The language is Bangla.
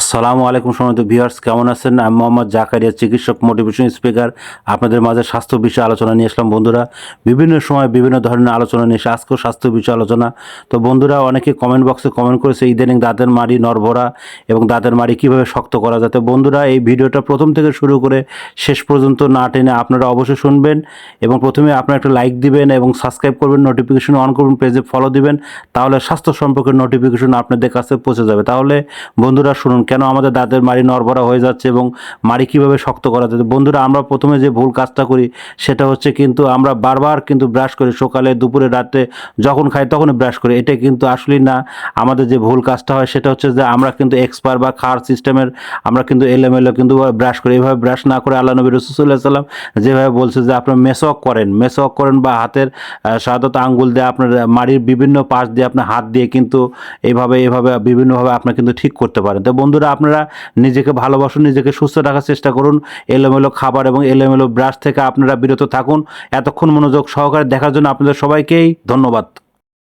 আসসালামু আলাইকুম সময় ভিউয়ার্স, কেমন আছেন? আমি মোহাম্মদ জাকারিয়া, চিকিৎসক মোটিভেশন স্পিকার আপনাদের মাঝে স্বাস্থ্য বিষয়ে আলোচনা নিয়ে আসলাম, বন্ধুরা। বিভিন্ন সময় বিভিন্ন ধরনের আলোচনা নিয়ে আজকেও স্বাস্থ্য বিষয়ে আলোচনা। তো বন্ধুরা, অনেকে কমেন্ট বক্সে কমেন্ট করেছে, ইদানিং দাঁতের মাড়ি নরভরা এবং দাঁতের মাড়ি কীভাবে শক্ত করা যাতে বন্ধুরা, এই ভিডিওটা প্রথম থেকে শুরু করে শেষ পর্যন্ত না টেনে আপনারা অবশ্যই শুনবেন এবং প্রথমে আপনারা একটা লাইক দিবেন এবং সাবস্ক্রাইব করবেন নোটিফিকেশন অন করবেন পেজে ফলো দিবেন। তাহলে স্বাস্থ্য সম্পর্কে নোটিফিকেশন আপনাদের কাছে পৌঁছে যাবে। তাহলে বন্ধুরা, শুনুন কেন আমাদের দাঁতের মাড়ি নরবরা হয়ে যাচ্ছে এবং মাড়ি কীভাবে শক্ত করা যাচ্ছে বন্ধুরা, আমরা প্রথমে যে ভুল কাজটা করি, সেটা হচ্ছে কিন্তু আমরা বারবার কিন্তু ব্রাশ করি। সকালে, দুপুরে, রাতে যখন খাই তখন ব্রাশ করি। এটা কিন্তু আসলেই না। আমাদের যে ভুল কাজটা হয়, সেটা হচ্ছে যে আমরা কিন্তু এক্সপার বা খার সিস্টেমের আমরা কিন্তু এলোমেলো কিন্তু ব্রাশ করি। এভাবে ব্রাশ না করে আল্লাহ নবী রসুল্লাহ সাল্লাম যেভাবে বলছে যে আপনার মেসওয়াক করেন। মেসওয়াক করেন বা হাতের সাধারণত আঙ্গুল দিয়ে আপনার মাড়ির বিভিন্ন পাশ দিয়ে আপনার হাত দিয়ে কিন্তু এভাবে এভাবে, বিভিন্নভাবে আপনার কিন্তু ঠিক করতে পারেন। তো বন্ধুরা, আপনারা নিজেকে ভালোবাসুন, নিজেকে সুস্থ রাখার চেষ্টা করুন, এলোমেলো খাবার এবং এলোমেলো ব্রাশ থেকে আপনারা বিরত থাকুন। এতক্ষণ মনোযোগ সহকারে দেখার জন্য আপনাদের সবাইকেই ধন্যবাদ।